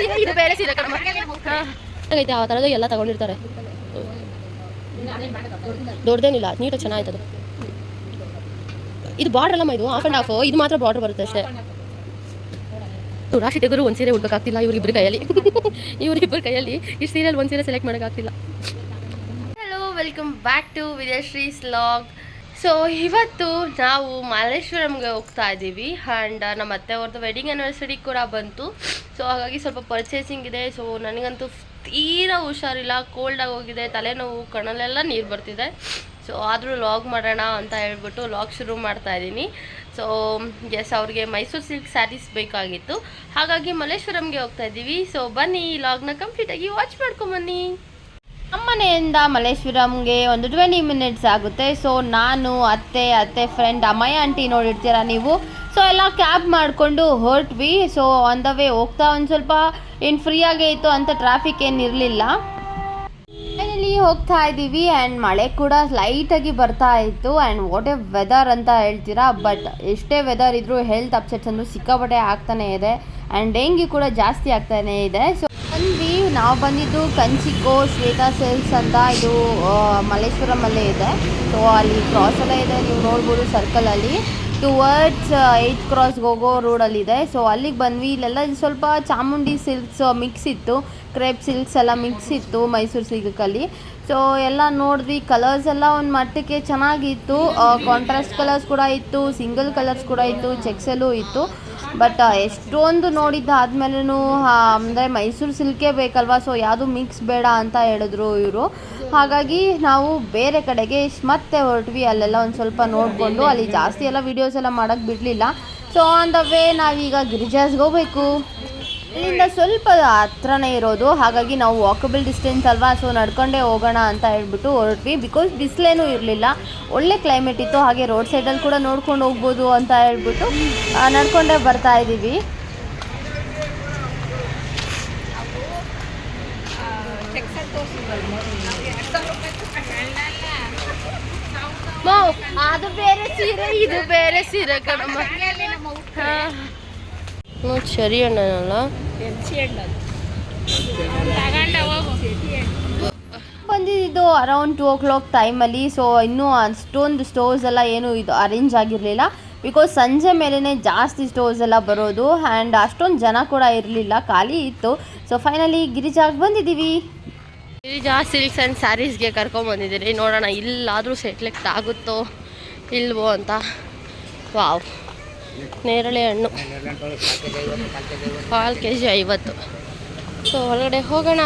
ಸೀರೆ ಇದು ಬೇರೆ ಸೀರೆ ಕಣಮ್ಮ. ಹಂಗೈತೆ ಆ ಥರದ್ದು ಎಲ್ಲ ತಗೊಂಡಿರ್ತಾರೆ. ದೊಡ್ಡದೇನಿಲ್ಲ ನೀಟಾಗಿ ಚೆನ್ನಾಯ್ತದು ಇದು ಬಾರ್ಡರ್ ಅಲ್ಲಮ್ಮ ಇದು ಆಫ್ ಆ್ಯಂಡ್ ಆಫ್ ಇದು ಮಾತ್ರ ಬಾರ್ಡರ್ ಬರುತ್ತೆ ಅಷ್ಟೇ. ರಾಶಿ ತೆಗೆದ್ರು ಒಂದು ಸೀರೆ ಹುಡ್ಕೋಕ್ಕಾಗ್ತಿಲ್ಲ ಇವ್ರಿಬ್ರ ಕೈಯಲ್ಲಿ. ಇವರಿಬ್ಬರು ಕೈಯಲ್ಲಿ ಈ ಸೀರೆಯಲ್ಲಿ ಒಂದು ಸೀರೆ select ಮಾಡೋಕ್ಕಾಗ್ತಿಲ್ಲ. Hello welcome back to Vidyashree vlog so ಇವತ್ತು ನಾವು ಮಲ್ಲೇಶ್ವರಂಗೆ ಹೋಗ್ತಾ ಇದ್ದೀವಿ ಆ್ಯಂಡ್ ನಮ್ಮ ಅತ್ತೆ ಅವ್ರದ್ದು ವೆಡ್ಡಿಂಗ್ ಆ್ಯನಿವರ್ಸರಿ ಕೂಡ ಬಂತು. ಸೊ ಹಾಗಾಗಿ ಸ್ವಲ್ಪ ಪರ್ಚೇಸಿಂಗ್ ಇದೆ. ಸೊ ನನಗಂತೂ ತೀರಾ ಹುಷಾರಿಲ್ಲ. ಕೋಲ್ಡ್ ಆಗಿ ಹೋಗಿದೆ. ತಲೆನೋವು, ಕಣ್ಣಲ್ಲೆಲ್ಲ ನೀರು ಬರ್ತಿದೆ. ಸೊ ಆದರೂ ಲಾಗ್ ಮಾಡೋಣ ಅಂತ ಹೇಳ್ಬಿಟ್ಟು ಲಾಗ್ ಶುರು ಮಾಡ್ತಾ ಇದ್ದೀನಿ. ಸೊ ಎಸ್ ಅವ್ರಿಗೆ ಮೈಸೂರು ಸಿಲ್ಕ್ ಸ್ಯಾರೀಸ್ ಬೇಕಾಗಿತ್ತು. ಹಾಗಾಗಿ ಮಲ್ಲೇಶ್ವರಂಗೆ ಹೋಗ್ತಾ ಇದ್ದೀವಿ. ಸೊ ಬನ್ನಿ ಲಾಗ್ನ ಕಂಪ್ಲೀಟಾಗಿ ವಾಚ್ ಮಾಡ್ಕೊಂಬನ್ನಿ ನಮ್ಮನೆಯಿಂದ ಮಲ್ಲೇಶ್ವರಂಗೆ ಒಂದು ಟ್ವೆಂಟಿ ಮಿನಿಟ್ಸ್ ಆಗುತ್ತೆ. ಸೊ ನಾನು, ಅತ್ತೆ ಅತ್ತೆ ಫ್ರೆಂಡ್ ಅಮ್ಮಯ್ಯ ಆಂಟಿ ನೋಡಿರ್ತೀರ ನೀವು? ಸೊ ಎಲ್ಲ ಕ್ಯಾಬ್ ಮಾಡಿಕೊಂಡು ಹೊರಟ್ವಿ. ಸೊ ಆನ್ ದ ವೇ ಹೋಗ್ತಾ ಒಂದು ಸ್ವಲ್ಪ ಏನು ಫ್ರೀಯಾಗೇ ಇತ್ತು ಅಂತ ಟ್ರಾಫಿಕ್ ಏನಿರಲಿಲ್ಲ ಫೈನಲಿ ಹೋಗ್ತಾ ಇದ್ದೀವಿ ಆ್ಯಂಡ್ ಮಳೆ ಕೂಡ ಲೈಟಾಗಿ ಬರ್ತಾ ಇತ್ತು. ಆ್ಯಂಡ್ ವಾಟ್ ಎ ವೆದರ್ ಅಂತ ಹೇಳ್ತೀರಾ? ಬಟ್ ಎಷ್ಟೇ ವೆದರ್ ಇದ್ದರೂ ಹೆಲ್ತ್ ಅಪ್ಸೆಟ್ಸ್ ಅಂದರೂ ಸಿಕ್ಕಾಪಟ್ಟೆ ಆಗ್ತಾನೆ ಇದೆ. ಆ್ಯಂಡ್ ಡೆಂಗ್ಯೂ ಕೂಡ ಜಾಸ್ತಿ ಆಗ್ತಾನೇ ಇದೆ. ಸೊ ನಾವು ಬಂದಿದ್ದು ಕಂಚಿಕೋ ಶ್ವೇತಾ ಸೇಲ್ಸ್ ಅಂತ ಇದು ಮಲ್ಲೇಶ್ವರಮಲ್ಲೇ ಇದೆ. ಸೊ ಅಲ್ಲಿ ಕ್ರಾಸ್ ಎಲ್ಲ ಇದೆ, ನೀವು ನೋಡ್ಬೋದು ಸರ್ಕಲಲ್ಲಿ ಟುವರ್ಡ್ಸ್ ಏಯ್ಟ್ ಕ್ರಾಸ್ಗೆ ಹೋಗೋ ರೋಡಲ್ಲಿದೆ ಸೊ ಅಲ್ಲಿಗೆ ಬಂದ್ವಿ. ಇಲ್ಲೆಲ್ಲ ಸ್ವಲ್ಪ ಚಾಮುಂಡಿ ಸಿಲ್ಕ್ಸ್ ಮಿಕ್ಸ್ ಇತ್ತು. ಕ್ರೇಪ್ ಸಿಲ್ಕ್ಸ್ ಎಲ್ಲ ಮಿಕ್ಸ್ ಇತ್ತು ಮೈಸೂರು ಸಿಲ್ಕಲ್ಲಿ. ಸೊ ಎಲ್ಲ ನೋಡಿದ್ವಿ. ಕಲರ್ಸ್ ಎಲ್ಲ ಒಂದು ಮಟ್ಟಕ್ಕೆ ಚೆನ್ನಾಗಿತ್ತು. ಕಾಂಟ್ರಾಸ್ಟ್ ಕಲರ್ಸ್ ಕೂಡ ಇತ್ತು ಸಿಂಗಲ್ ಕಲರ್ಸ್ ಕೂಡ ಇತ್ತು ಚೆಕ್ಸಲ್ಲೂ ಇತ್ತು. ಬಟ್ ಎಷ್ಟೊಂದು ನೋಡಿದ್ದಾದ್ಮೇಲೂ ಅಂದರೆ ಮೈಸೂರು ಸಿಲ್ಕೇ ಬೇಕಲ್ವಾ? ಸೊ ಯಾವುದು ಮಿಕ್ಸ್ ಬೇಡ ಅಂತ ಹೇಳಿದ್ರು ಇವರು. ಹಾಗಾಗಿ ನಾವು ಬೇರೆ ಕಡೆಗೆ ಮತ್ತೆ ಹೊರಟ್ವಿ. ಅಲ್ಲೆಲ್ಲ ಒಂದು ಸ್ವಲ್ಪ ನೋಡಿಕೊಂಡು, ಅಲ್ಲಿ ಜಾಸ್ತಿ ಎಲ್ಲ ವೀಡಿಯೋಸ್ ಎಲ್ಲ ಮಾಡೋಕ್ಕೆ ಬಿಡಲಿಲ್ಲ. ಸೊ ಆನ್ ದ ವೇ ನಾವೀಗ ಗಿರಿಜಾಸ್ಗೆ ಹೋಗ್ಬೇಕು. ಇಲ್ಲಿಂದ ಸ್ವಲ್ಪ ಹತ್ರನೇ ಇರೋದು. ಹಾಗಾಗಿ ನಾವು ವಾಕಬಲ್ ಡಿಸ್ಟೆನ್ಸ್ ಅಲ್ವಾ? ಸೊ ನಡ್ಕೊಂಡೇ ಹೋಗೋಣ ಅಂತ ಹೇಳ್ಬಿಟ್ಟು ಹೊರಟ್ವಿ. ಬಿಕಾಸ್ ಬಿಸಿಲೇನೂ ಇರಲಿಲ್ಲ. ಒಳ್ಳೆ ಕ್ಲೈಮೇಟ್ ಇತ್ತು. ಹಾಗೆ ರೋಡ್ ಸೈಡಲ್ಲಿ ಕೂಡ ನೋಡ್ಕೊಂಡು ಹೋಗ್ಬೋದು ಅಂತ ಹೇಳ್ಬಿಟ್ಟು ಆ, ನಡ್ಕೊಂಡೇ ಬರ್ತಾ ಇದ್ದೀವಿ. ಅದು ಬೇರೆ ಸೀರೆ ಇದು ಬೇರೆ ಸೀರೆ ಕಣಮ್ಮ. ಹ್ಞೂ ಸರಿ ಅಣ್ಣನಲ್ಲ. ಬಂದಿದ್ದು ಅರೌಂಡ್ ಟೂ ಓ ಕ್ಲಾಕ್ ಟೈಮಲ್ಲಿ ಸೊ ಇನ್ನೂ ಅಷ್ಟೊಂದು ಸ್ಟೋರ್ಸ್ ಎಲ್ಲ ಏನು ಇದು ಅರೇಂಜ್ ಆಗಿರಲಿಲ್ಲ. ಬಿಕಾಸ್ ಸಂಜೆ ಮೇಲೇ ಜಾಸ್ತಿ ಸ್ಟೋರ್ಸ್ ಎಲ್ಲ ಬರೋದು ಆ್ಯಂಡ್ ಅಷ್ಟೊಂದು ಜನ ಕೂಡ ಇರಲಿಲ್ಲ ಖಾಲಿ ಇತ್ತು. ಸೊ ಫೈನಲಿ ಗಿರಿಜಾಗ್ ಬಂದಿದ್ದೀವಿ. ಗಿರಿಜಾ ಸಿಲ್ಕ್ಸ್ ಆ್ಯಂಡ್ ಸ್ಯಾರೀಸ್ಗೆ ಕರ್ಕೊಂಬಂದಿದ್ದೀರಿ ನೋಡೋಣ ಇಲ್ಲಾದರೂ ಸೆಟ್ಲೆಕ್ಟ್ ಆಗುತ್ತೋ ಇಲ್ವೋ ಅಂತ. ವಾವ್ ನೇರಳೆ ಹಣ್ಣು. ಕಾಲು ಕೆ ಜಿ ಐವತ್ತು. ಸೊ, ಒಳಗಡೆ ಹೋಗೋಣ.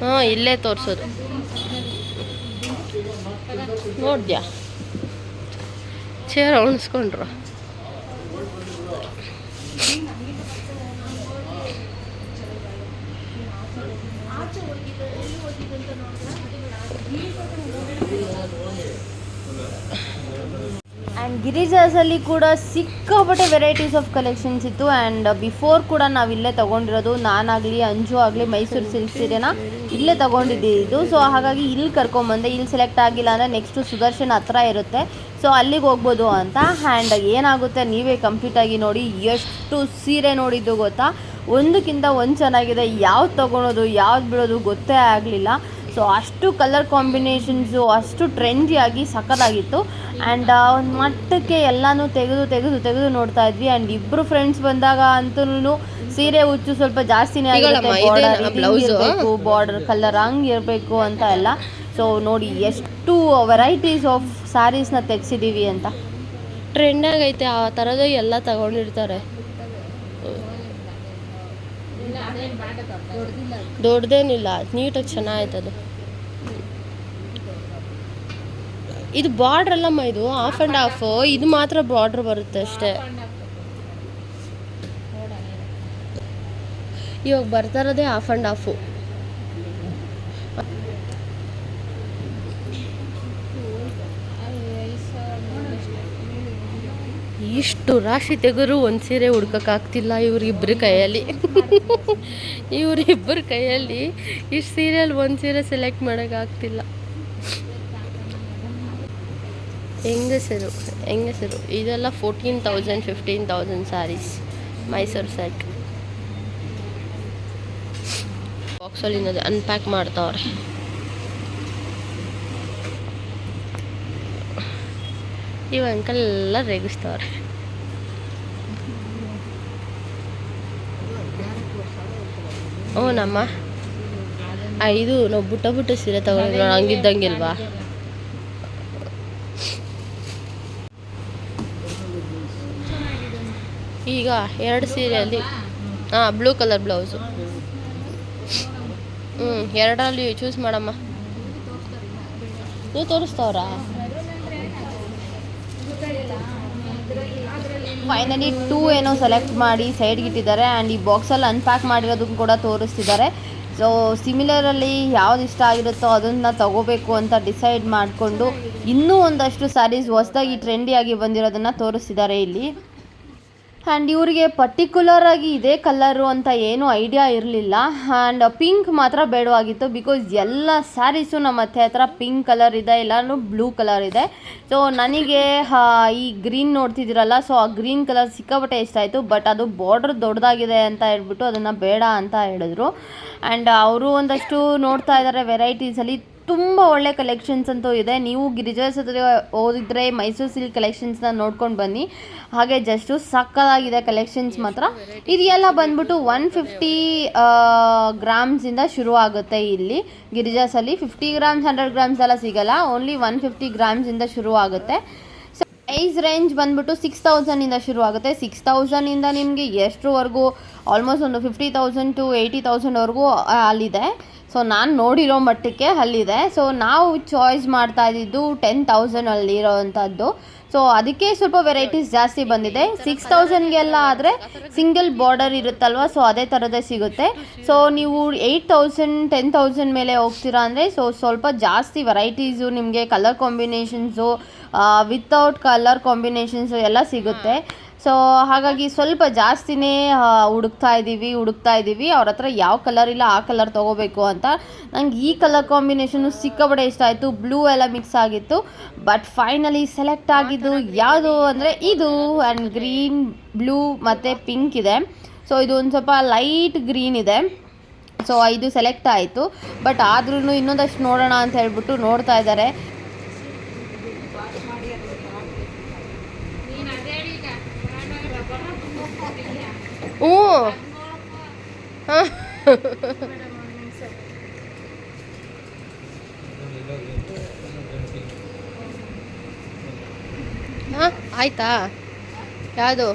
ಹಾಂ, ಇಲ್ಲೇ ತೋರಿಸೋದು. ನೋಡ್ದ್ಯಾ? ಚೇರ್ ಉಣಿಸ್ಕೊಂಡ್ರು ಆ್ಯಂಡ್ ಗಿರಿಜಾಸಲ್ಲಿ ಕೂಡ ಸಿಕ್ಕಾಪಟ್ಟೆ ವೆರೈಟೀಸ್ ಆಫ್ ಕಲೆಕ್ಷನ್ಸ್ ಇತ್ತು. ಆ್ಯಂಡ್ ಬಿಫೋರ್ ಕೂಡ ನಾವು ಇಲ್ಲೇ ತೊಗೊಂಡಿರೋದು. ನಾನಾಗಲಿ, ಅಂಜು ಆಗಲಿ, ಮೈಸೂರು ಸಿಲ್ಕ್ ಸೀರೆನ ಇಲ್ಲೇ ತೊಗೊಂಡಿದ್ದು. ಸೊ ಹಾಗಾಗಿ ಇಲ್ಲಿ ಕರ್ಕೊಂಬಂದೆ. ಇಲ್ಲಿ ಸೆಲೆಕ್ಟ್ ಆಗಿಲ್ಲ ಅಂದರೆ ನೆಕ್ಸ್ಟು ಸುದರ್ಶನ್ ಹತ್ರ ಇರುತ್ತೆ. ಸೊ ಅಲ್ಲಿಗೆ ಹೋಗ್ಬೋದು ಅಂತ. ಆ್ಯಂಡ್ ಏನಾಗುತ್ತೆ? ನೀವೇ ಕಂಪ್ಲೀಟಾಗಿ ನೋಡಿ. ಎಷ್ಟು ಸೀರೆ ನೋಡಿದ್ದು ಗೊತ್ತಾ? ಒಂದಕ್ಕಿಂತ ಒಂದು ಚೆನ್ನಾಗಿದೆ. ಯಾವ್ದು ತೊಗೊಳೋದು ಯಾವ್ದು ಬಿಡೋದು ಗೊತ್ತೇ ಆಗಲಿಲ್ಲ. ಸೊ ಅಷ್ಟು ಕಲರ್ ಕಾಂಬಿನೇಷನ್ಸು ಅಷ್ಟು ಟ್ರೆಂಡಿಯಾಗಿ ಸಖತ್ತಾಗಿತ್ತು. ಆ್ಯಂಡ್ ಒಂದು ಮಟ್ಟಕ್ಕೆ ಎಲ್ಲನೂ ತೆಗೆದು ತೆಗೆದು ತೆಗೆದು ನೋಡ್ತಾ ಇದ್ವಿ. ಆ್ಯಂಡ್ ಇಬ್ಬರು ಫ್ರೆಂಡ್ಸ್ ಬಂದಾಗ ಅಂತೂ ಸೀರೆ ಹುಚ್ಚು ಸ್ವಲ್ಪ ಜಾಸ್ತಿನೇ ಆಗುತ್ತೆ. Border blouse? ಇರಬೇಕು ಬಾರ್ಡರ್ ಕಲರ್ ಹಂಗೆ ಇರಬೇಕು ಅಂತ ಎಲ್ಲ. ಸೊ ನೋಡಿ ಎಷ್ಟು ವೆರೈಟೀಸ್ ಆಫ್ ಸ್ಯಾರೀಸ್ನ ತೆಗ್ಸಿದ್ದೀವಿ ಅಂತ. ಟ್ರೆಂಡ್ ಆಗೈತೆ ಆ ಥರದ ಎಲ್ಲ ತಗೊಂಡಿರ್ತಾರೆ. ದೊಡ್ಡದೇನಿಲ್ಲ, ನೀಟಾಗಿ ಚೆನ್ನಾಯ್ತದು ಇದು ಬಾರ್ಡ್ರ್ ಅಲ್ಲಮ್ಮ ಇದು ಆಫ್ ಆ್ಯಂಡ್ ಆಫ್ ಇದು ಮಾತ್ರ ಬಾರ್ಡ್ರ್ ಬರುತ್ತೆ ಅಷ್ಟೇ. ಇವಾಗ ಬರ್ತಾ ಇರೋದೇ ಆಫ್ ಆ್ಯಂಡ್ ಆಫು ಇಷ್ಟು ರಾಶಿ ತೆಗರು, ಒಂದು ಸೀರೆ ಹುಡ್ಕೋಕ್ಕಾಗ್ತಿಲ್ಲ ಇವರಿಬ್ಬರ ಕೈಯಲ್ಲಿ. ಇವರಿಬ್ಬರ ಕೈಯಲ್ಲಿ ಇಷ್ಟು ಸೀರೆಯಲ್ಲಿ ಒಂದು ಸೀರೆ ಸೆಲೆಕ್ಟ್ ಮಾಡೋಕ್ಕಾಗ್ತಿಲ್ಲ ಹೆಂಗಸರು ಹೆಂಗಸರು, ಇದೆಲ್ಲ fourteen thousand fifteen thousand sarees Mysuru set ಬಾಕ್ಸಲ್ಲಿ ಅನ್ಪ್ಯಾಕ್ ಮಾಡ್ತಾವ್ರೆ. ಇವ ಅಂಕಲ್ ಎಲ್ಲ ರೇಗಿಸ್ತವ್ರೆ. ಹ್ಞೂ ನಮ್ಮ ಇದು ನಾವು ಬುಟ್ಟ ಬುಟ್ಟ ಸೀರೆ ತಗೊಂಡಿಲ್ಲ ಹಂಗಿದ್ದಂಗಿಲ್ವಾ? ಈಗ ಎರಡು ಸೀರೆಯಲ್ಲಿ, ಹಾಂ, ಬ್ಲೂ ಕಲರ್ ಬ್ಲೌಸು. ಹ್ಞೂ ಎರಡರಲ್ಲಿ ಚೂಸ್ ಮಾಡಮ್ಮ. ನೀವು ತೋರಿಸ್ತವ್ರಾ? ಫೈನಲಿ ಟೂ ಏನೋ ಸೆಲೆಕ್ಟ್ ಮಾಡಿ ಸೈಡ್ಗೆ ಇಟ್ಟಿದ್ದಾರೆ ಆ್ಯಂಡ್ ಈ ಬಾಕ್ಸಲ್ಲಿ ಅನ್ಪ್ಯಾಕ್ ಮಾಡಿರೋದನ್ನು ಕೂಡ ತೋರಿಸ್ತಿದ್ದಾರೆ. ಸೊ ಸಿಮಿಲರಲ್ಲಿ ಯಾವ್ದು ಇಷ್ಟ ಆಗಿರುತ್ತೋ ಅದನ್ನು ತಗೋಬೇಕು ಅಂತ ಡಿಸೈಡ್ ಮಾಡಿಕೊಂಡು ಇನ್ನೂ ಒಂದಷ್ಟು ಸ್ಯಾರೀಸ್ ಹೊಸದಾಗಿ ಟ್ರೆಂಡಿಯಾಗಿ ಬಂದಿರೋದನ್ನು ತೋರಿಸ್ತಿದ್ದಾರೆ ಇಲ್ಲಿ. ಆ್ಯಂಡ್ ಇವರಿಗೆ ಪರ್ಟಿಕ್ಯುಲರ್ ಆಗಿ ಇದೇ ಕಲರು ಅಂತ ಏನೂ ಐಡಿಯಾ ಇರಲಿಲ್ಲ. ಆ್ಯಂಡ್ ಪಿಂಕ್ ಮಾತ್ರ ಬೇಡವಾಗಿತ್ತು ಬಿಕಾಸ್ ಎಲ್ಲ ಸ್ಯಾರೀಸು ನಮ್ಮ ಅತ್ತೆ ಹತ್ರ ಪಿಂಕ್ ಕಲರ್ ಇದೆ, ಎಲ್ಲಾನು ಬ್ಲೂ ಕಲರ್ ಇದೆ. ಸೊ ನನಗೆ ಈ ಗ್ರೀನ್ ನೋಡ್ತಿದ್ದೀರಲ್ಲ ಸೊ ಆ ಗ್ರೀನ್ ಕಲರ್ ಸಿಕ್ಕಾಪಟ್ಟೆ ಇಷ್ಟ ಆಯಿತು. ಬಟ್ ಅದು ಬಾರ್ಡ್ರ್ ದೊಡ್ಡದಾಗಿದೆ ಅಂತ ಹೇಳ್ಬಿಟ್ಟು ಅದನ್ನು ಬೇಡ ಅಂತ ಹೇಳಿದ್ರು. ಆ್ಯಂಡ್ ಅವರು ಒಂದಷ್ಟು ನೋಡ್ತಾ ಇದ್ದಾರೆ ವೆರೈಟೀಸಲ್ಲಿ ತುಂಬ ಒಳ್ಳೆ ಕಲೆಕ್ಷನ್ಸ್ ಅಂತೂ ಇದೆ. ನೀವು ಗಿರಿಜಾಸ್ ಹತ್ರ ಓದಿದ್ರೆ ಮೈಸೂರು ಸಿಲ್ಕ್ ಕಲೆಕ್ಷನ್ಸ್ನ ನೋಡ್ಕೊಂಡು ಬನ್ನಿ. ಹಾಗೆ ಜಸ್ಟು ಸಕ್ಕದಾಗಿದೆ ಕಲೆಕ್ಷನ್ಸ್ ಮಾತ್ರ. ಇದೆಲ್ಲ ಬಂದ್ಬಿಟ್ಟು ಒನ್ ಫಿಫ್ಟಿ ಗ್ರಾಮ್ಸಿಂದ ಶುರು ಆಗುತ್ತೆ ಇಲ್ಲಿ ಗಿರಿಜಾಸಲ್ಲಿ. ಫಿಫ್ಟಿ ಗ್ರಾಮ್ಸ್ ಹಂಡ್ರೆಡ್ ಗ್ರಾಮ್ಸ್ ಎಲ್ಲ ಸಿಗಲ್ಲ. ಓನ್ಲಿ ಒನ್ ಫಿಫ್ಟಿ ಗ್ರಾಮ್ಸಿಂದ ಶುರು ಆಗುತ್ತೆ. ಸೊ ಪ್ರೈಸ್ ರೇಂಜ್ ಬಂದ್ಬಿಟ್ಟು ಸಿಕ್ಸ್ ತೌಸಂಡಿಂದ ಶುರು ಆಗುತ್ತೆ. ಸಿಕ್ಸ್ ತೌಸಂಡಿಂದ ನಿಮಗೆ ಎಷ್ಟರವರೆಗೂ ಆಲ್ಮೋಸ್ಟ್ ಒಂದು ಫಿಫ್ಟಿ ತೌಸಂಡ್ ಟು ಏಯ್ಟಿ ತೌಸಂಡ್ವರೆಗೂ ಅಲ್ಲಿದೆ. ಸೊ ನಾನು ನೋಡಿರೋ ಮಟ್ಟಕ್ಕೆ ಅಲ್ಲಿದೆ. ಸೊ ನಾವು ಚಾಯ್ಸ್ ಮಾಡ್ತಾ ಇದ್ದಿದ್ದು ಟೆನ್ ತೌಸಂಡ್ ಅಲ್ಲಿ ಇರೋವಂಥದ್ದು ಸೊ ಅದಕ್ಕೆ ಸ್ವಲ್ಪ ವೆರೈಟೀಸ್ ಜಾಸ್ತಿ ಬಂದಿದೆ. ಸಿಕ್ಸ್ ತೌಸಂಡ್ಗೆಲ್ಲ ಆದರೆ ಸಿಂಗಲ್ ಬಾರ್ಡರ್ ಇರುತ್ತಲ್ವ? ಸೊ ಅದೇ ಥರದೇ ಸಿಗುತ್ತೆ. ಸೊ ನೀವು ಏಯ್ಟ್ ತೌಸಂಡ್ ಟೆನ್ ತೌಸಂಡ್ ಮೇಲೆ ಹೋಗ್ತೀರಾ ಅಂದರೆ ಸೊ ಸ್ವಲ್ಪ ಜಾಸ್ತಿ ವೆರೈಟೀಸು ನಿಮಗೆ colour combinations without colour combinations ಎಲ್ಲ ಸಿಗುತ್ತೆ. ಸೊ ಹಾಗಾಗಿ ಸ್ವಲ್ಪ ಜಾಸ್ತಿನೇ ಹುಡುಕ್ತಾ ಇದ್ದೀವಿ ಹುಡುಕ್ತಾ ಇದ್ದೀವಿ. ಅವ್ರ ಹತ್ರ ಯಾವ ಕಲರ್ ಇಲ್ಲ, ಆ ಕಲರ್ ತೊಗೋಬೇಕು ಅಂತ. ನಂಗೆ ಈ ಕಲರ್ ಕಾಂಬಿನೇಷನು ಸಿಕ್ಕಾಪಟ್ಟೆ ಇಷ್ಟ ಆಯಿತು. ಬ್ಲೂ ಎಲ್ಲ ಮಿಕ್ಸ್ ಆಗಿತ್ತು. ಬಟ್ ಫೈನಲಿ ಸೆಲೆಕ್ಟ್ ಆಗಿದ್ದು ಯಾವುದು ಅಂದರೆ ಇದು ಆ್ಯಂಡ್ ಗ್ರೀನ್ ಬ್ಲೂ ಮತ್ತು ಪಿಂಕ್ ಇದೆ. ಸೊ ಇದು ಒಂದು ಸ್ವಲ್ಪ ಲೈಟ್ ಗ್ರೀನ್ ಇದೆ. ಸೊ ಇದು ಸೆಲೆಕ್ಟ್ ಆಯಿತು. ಬಟ್ ಆದ್ರೂ ಇನ್ನೊಂದಷ್ಟು ನೋಡೋಣ ಅಂತ ಹೇಳ್ಬಿಟ್ಟು ನೋಡ್ತಾ ಇದ್ದಾರೆ ಹ್ಞೂ ಹಾಂ ಹಾಂ ಆಯ್ತಾ? ಯಾವುದು?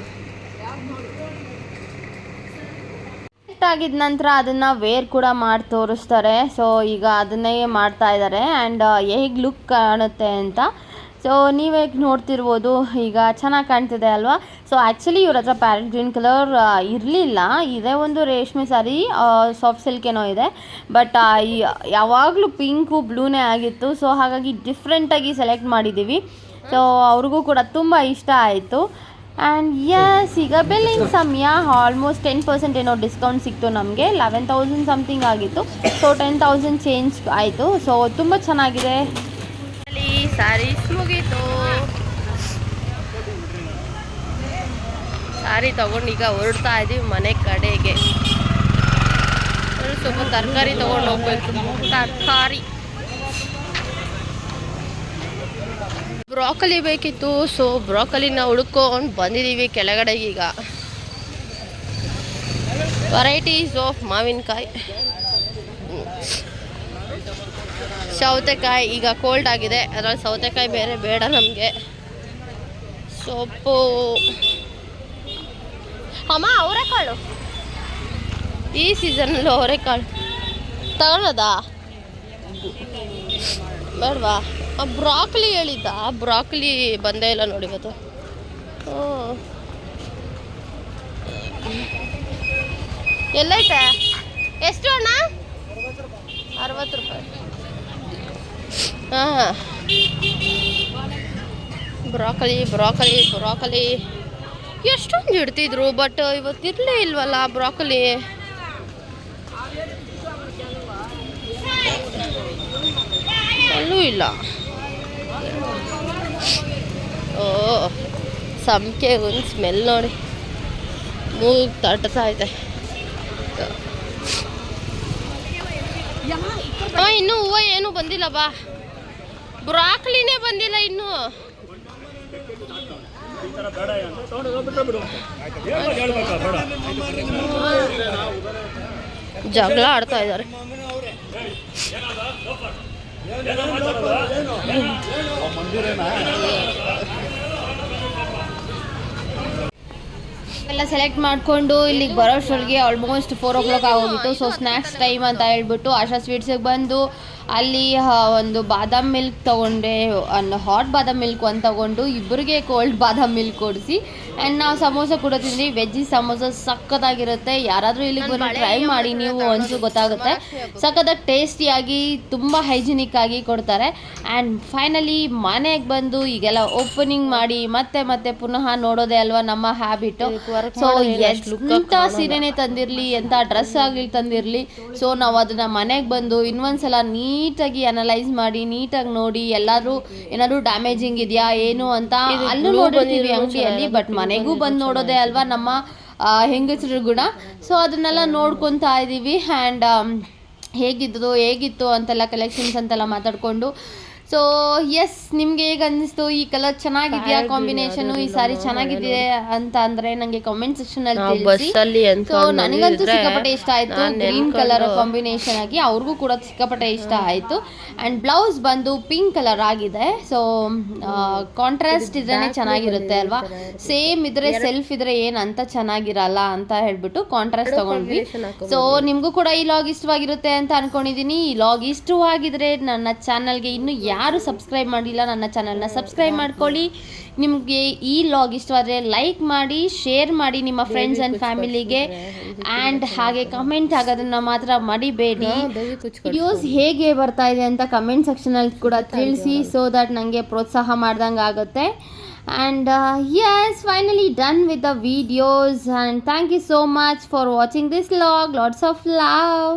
ಆಗಿದ ನಂತರ ಅದನ್ನು ವೇರ್ ಕೂಡ ಮಾಡಿ ತೋರಿಸ್ತಾರೆ. ಸೊ ಈಗ ಅದನ್ನೇ ಮಾಡ್ತಾ ಇದ್ದಾರೆ. ಆ್ಯಂಡ್ ಹೇಗೆ ಲುಕ್ ಕಾಣುತ್ತೆ ಅಂತ ಸೊ ನೀವೇ ನೋಡ್ತಿರ್ಬೋದು, ಈಗ ಚೆನ್ನಾಗಿ ಕಾಣ್ತಿದೆ ಅಲ್ವಾ? ಸೊ ಆ್ಯಕ್ಚುಲಿ ಇವ್ರ ಹತ್ರ ಪ್ಯಾರೆಟ್ ಗ್ರೀನ್ ಕಲರ್ ಇರಲಿಲ್ಲ. ಇದೇ ಒಂದು ರೇಷ್ಮೆ ಸಾರಿ ಸಾಫ್ಟ್ ಸಿಲ್ಕ್ ಏನೋ ಇದೆ. ಬಟ್ ಯಾವಾಗಲೂ ಪಿಂಕು ಬ್ಲೂನೇ ಆಗಿತ್ತು. ಸೊ ಹಾಗಾಗಿ ಡಿಫ್ರೆಂಟಾಗಿ ಸೆಲೆಕ್ಟ್ ಮಾಡಿದ್ದೀವಿ ಸೊ ಅವ್ರಿಗೂ ಕೂಡ ತುಂಬ ಇಷ್ಟ ಆಯಿತು. ಆ್ಯಂಡ್ ಯಸ್ ಈಗ ಬಿಲ್ಲಿಂಗ್ ಸಮಯ. ಆಲ್ಮೋಸ್ಟ್ ಟೆನ್ ಪರ್ಸೆಂಟ್ ಏನೋ ಡಿಸ್ಕೌಂಟ್ ಸಿಕ್ತು ನಮಗೆ. ಲೆವೆನ್ ತೌಸಂಡ್ ಸಮಥಿಂಗ್ ಆಗಿತ್ತು. ಸೊ ಟೆನ್ ತೌಸಂಡ್ ಚೇಂಜ್ ಆಯಿತು. ಸೊ ತುಂಬ ಚೆನ್ನಾಗಿದೆ. ಸ್ಯಾರೀಸ್ ಮುಗೀತು. ಸ್ಯಾರಿ ತಗೊಂಡು ಈಗ ಹೊರಡ್ತಾ ಇದೀವಿ ಮನೆ ಕಡೆಗೆ. ಸ್ವಲ್ಪ ತರಕಾರಿ ತಗೊಂಡು ಹೋಗ್ಬೇಕು. ತರಕಾರಿ. ಬ್ರಾಕಲಿ ಬೇಕಿತ್ತು, ಸೊ ಬ್ರಾಕಲಿನ ಹುಡ್ಕೊಂಡು ಬಂದಿದ್ದೀವಿ ಕೆಳಗಡೆ ಈಗ ವೆರೈಟೀಸ್ ಆಫ್ ಮಾವಿನಕಾಯಿ. ಸೌತೆಕಾಯಿ ಈಗ ಕೋಲ್ಡ್ ಆಗಿದೆ. ಅದರಲ್ಲಿ ಸೌತೆಕಾಯಿ ಬೇರೆ ಬೇಡ ನಮಗೆ. ಸೊಪ್ಪು. ಅಮ್ಮ ಅವರೆಕಾಳು ಈ ಸೀಸನಲ್ಲಿ ಅವರೆಕಾಳು ತಗೊಳ್ಳೋದಾ? ಬೇಡವಾ? ಬ್ರಾಕ್ಲಿ ಹೇಳಿದ್ದ. ಬ್ರಾಕ್ಲಿ ಬಂದೇ ಇಲ್ಲ ನೋಡಿ ಇವತ್ತು. ಎಲ್ಲೈತೆ? ಎಷ್ಟು ಅಣ್ಣ? ಅರವತ್ತು ರೂಪಾಯಿ. ಬ್ರಾಕಲಿ ಬ್ರಾಕಲಿ ಬ್ರಾಕಲಿ. ಎಷ್ಟೊಂದು ಇಡ್ತಿದ್ರು ಬಟ್ ಇವತ್ತು ಇರಲೇ ಇಲ್ವಲ್ಲ ಬ್ರಾಕಲಿ. ಅಲ್ಲೂ ಇಲ್ಲ. ಓ, ಸಂಕೆ ಒಂದು ಸ್ಮೆಲ್ ನೋಡಿ. ಮೂಗು ತಟ್ತಾ ಅಮ್ಮ ಇನ್ನೂ ಹೂವು ಏನು ಬಂದಿಲ್ಲ ಬಾ. ಬ್ರಾಕ್ಲಿನೇ ಬಂದಿಲ್ಲ ಇನ್ನು. ಜಗಳ ಆಡ್ತಾ ಇದ್ದಾರೆ. ಎಲ್ಲ ಸೆಲೆಕ್ಟ್ ಮಾಡಿಕೊಂಡು ಇಲ್ಲಿಗೆ ಬರೋಷ್ಟೊಳಗೆ ಆಲ್ಮೋಸ್ಟ್ ಫೋರ್ ಓ ಕ್ಲಾಕ್ ಆಗೋಗಿತ್ತು. ಸೊ ಸ್ನ್ಯಾಕ್ಸ್ ಟೈಮ್ ಅಂತ ಹೇಳ್ಬಿಟ್ಟು ಆಶಾ ಸ್ವೀಟ್ಸಿಗೆ ಬಂದು ಅಲ್ಲಿ ಒಂದು ಬಾದಾಮ್ ಮಿಲ್ಕ್ ತೊಗೊಂಡೆ ಹಾಟ್ ಬಾದಾಮ್ ಮಿಲ್ಕ್ ಒಂದು ತೊಗೊಂಡು ಇಬ್ಬರಿಗೆ ಕೋಲ್ಡ್ ಬಾದಾಮ್ ಮಿಲ್ಕ್ ಕೊಡಿಸಿ. ಆ್ಯಂಡ್ ನಾವು ಸಮೋಸ ಕೂಡ ತಿಂದ್ವಿ. ವೆಜ್ಜಿ ಸಮೋಸ ಸಖತ್ತಾಗಿರುತ್ತೆ ಯಾರಾದರೂ ಇಲ್ಲಿಗೆ ಬಂದು ಟ್ರೈ ಮಾಡಿ ನೀವು ಒಂಚು ಗೊತ್ತಾಗುತ್ತೆ. ಸಖತ್ತಾಗಿ ಟೇಸ್ಟಿಯಾಗಿ ತುಂಬ ಹೈಜಿನಿಕ್ ಆಗಿ ಕೊಡ್ತಾರೆ. ಆ್ಯಂಡ್ ಫೈನಲಿ ಮನೆಗೆ ಬಂದು ಈಗೆಲ್ಲ ಓಪನಿಂಗ್ ಮಾಡಿ ಮತ್ತೆ ಮತ್ತೆ ಪುನಃ ನೋಡೋದೇ ಅಲ್ವಾ ನಮ್ಮ ಹ್ಯಾಬಿಟ್ ಸೊ ಎಂಥ ಸೀರೆನೇ ತಂದಿರಲಿ ಎಂಥ ಡ್ರೆಸ್ ಆಗಲಿ ತಂದಿರಲಿ. ಸೊ ನಾವು ಅದನ್ನ ಮನೆಗೆ ಬಂದು ಇನ್ನೊಂದ್ಸಲ ನೀಟಾಗಿ ಅನಲೈಸ್ ಮಾಡಿ ನೀಟಾಗಿ ನೋಡಿ ಎಲ್ಲಾದ್ರೂ ಏನಾದ್ರು ಡ್ಯಾಮೇಜಿಂಗ್ ಇದೆಯಾ ಏನು ಅಂತ ಅಲ್ಲೂ ನೋಡಿರ್ತೀವಿ ಅಂಗಡಿಯಲ್ಲಿ ಬಟ್ ಮನೆಗೂ ಬಂದು ನೋಡೋದೇ ಅಲ್ವಾ ನಮ್ಮ ಹೆಂಗಸರು ಗುಣ. ಸೊ ಅದನ್ನೆಲ್ಲ ನೋಡ್ಕೊತಾ ಇದ್ದೀವಿ ಆ್ಯಂಡ್ ಹೇಗಿದ್ದು ಹೇಗಿತ್ತು ಅಂತೆಲ್ಲ ಕಲೆಕ್ಷನ್ಸ್ ಅಂತೆಲ್ಲ ಮಾತಾಡಿಕೊಂಡು ಸೊ ಎಸ್ ನಿಮ್ಗೆ ಹೇಗೆ ಅನ್ನಿಸ್ತು ಈ ಕಲರ್ ಚೆನ್ನಾಗಿದೆಯಾ? ಕಾಂಬಿನೇಷನ್ ಈ ಸಾರಿ ಚೆನ್ನಾಗಿದೆ ಅಂತ ಅಂದ್ರೆ ನಂಗೆ ಕಾಮೆಂಟ್ ಸೆಕ್ಷನ್ ಅಲ್ಲಿ ತಿಳಿಸಿ. ಸೊ ನನಗಂತೂ ಸಿಕ್ಕಾಪಟ್ಟೆ ಇಷ್ಟ ಆಯ್ತು. ಗ್ರೀನ್ ಕಲರ್ ಕಾಂಬಿನೇಷನ್ ಆಗಿ ಅವ್ರಿಗೂ ಕೂಡ ಸಿಕ್ಕಾಪಟ್ಟೆ ಇಷ್ಟ ಆಯ್ತು. ಅಂಡ್ ಬ್ಲೌಸ್ ಬಂದು ಪಿಂಕ್ ಕಲರ್ ಆಗಿದೆ. ಸೊ ಕಾಂಟ್ರಾಸ್ಟ್ ಇದ್ರೆ ಚೆನ್ನಾಗಿರುತ್ತೆ ಅಲ್ವಾ? ಸೇಮ್ ಇದ್ರೆ ಸೆಲ್ಫ್ ಇದ್ರೆ ಏನ್ ಅಂತ ಚೆನ್ನಾಗಿರಲ್ಲ ಅಂತ ಹೇಳ್ಬಿಟ್ಟು ಕಾಂಟ್ರಾಸ್ಟ್ ತಗೊಂಡ್ವಿ. ಸೊ ನಿಮಗೂ ಕೂಡ ಈ ಲಾಗ್ ಇಷ್ಟವಾಗಿರುತ್ತೆ ಅಂತ ಅನ್ಕೊಂಡಿದೀನಿ. ಈ ಲಾಗ್ ಇಷ್ಟವಾಗಿದ್ರೆ ನನ್ನ ಚಾನಲ್ಗೆ ಇನ್ನು ಯಾರು ಸಬ್ಸ್ಕ್ರೈಬ್ ಮಾಡಿಲ್ಲ ನನ್ನ ಚಾನಲ್ನ ಸಬ್ಸ್ಕ್ರೈಬ್ ಮಾಡ್ಕೊಳ್ಳಿ. ನಿಮಗೆ ಈ ಲಾಗ್ ಇಷ್ಟವಾದರೆ ಲೈಕ್ ಮಾಡಿ ಶೇರ್ ಮಾಡಿ ನಿಮ್ಮ ಫ್ರೆಂಡ್ಸ್ ಆ್ಯಂಡ್ ಫ್ಯಾಮಿಲಿಗೆ ಆ್ಯಂಡ್ ಹಾಗೆ ಕಮೆಂಟ್ ಆಗೋದನ್ನು ಮಾತ್ರ ಮಡಿಬೇಡಿ. ವಿಡಿಯೋಸ್ ಹೇಗೆ ಬರ್ತಾ ಇದೆ ಅಂತ ಕಮೆಂಟ್ ಸೆಕ್ಷನಲ್ಲಿ ಕೂಡ ತಿಳಿಸಿ ಸೊ ದಟ್ ನನಗೆ ಪ್ರೋತ್ಸಾಹ ಮಾಡ್ದಂಗೆ ಆಗುತ್ತೆ. And yes finally done with the videos and thank you so much for watching this vlog lots of love